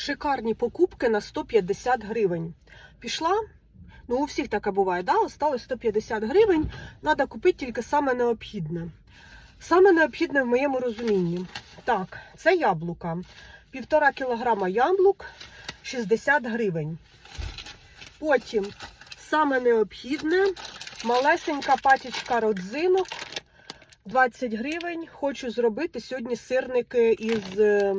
шикарні покупки на 150 гривень. Пішла. Ну, у всіх таке буває, да? Осталось 150 гривень. Треба купити тільки саме необхідне. Саме необхідне в моєму розумінні. Так, це яблука. Півтора кілограма яблук 60 гривень. Потім саме необхідне малесенька пачечка родзинок 20 гривень. Хочу зробити сьогодні сирники із е,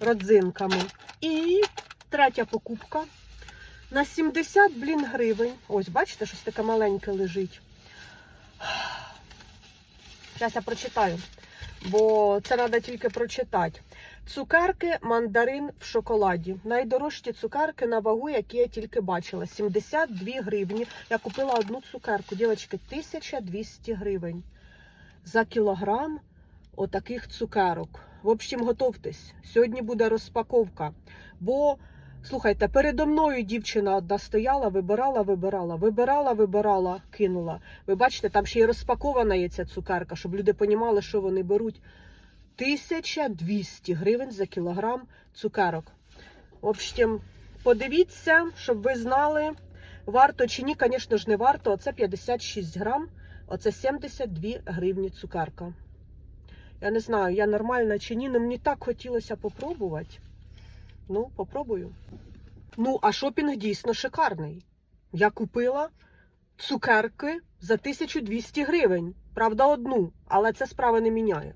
родзинками. І третя покупка на 70 блін гривень. Ось, бачите, щось таке маленьке лежить. Зараз я прочитаю, бо це треба тільки прочитати. Цукерки мандарин в шоколаді. Найдорожчі цукерки на вагу, які я тільки бачила. 72 гривні. Я купила одну цукерку. Дівчатки, 1200 гривень за кілограм отаких цукерок. В общем, готовтесь. Сьогодні буде розпаковка. Бо, слухайте, передо мною дівчина одна стояла, вибирала, вибирала, вибирала, вибирала, кинула. Ви бачите, там ще й розпакована є ця цукерка, щоб люди понімали, що вони беруть. 1200 гривень за кілограм цукерок. В общем, подивіться, щоб ви знали, варто чи ні, звісно ж, не варто. Оце 56 грам, оце 72 гривні цукерка. Я не знаю, я нормальна чи ні, але мені так хотілося попробувати. Ну, попробую. Ну, а шопінг дійсно шикарний. Я купила цукерки за 1200 гривень. Правда, одну, але це справи не міняє.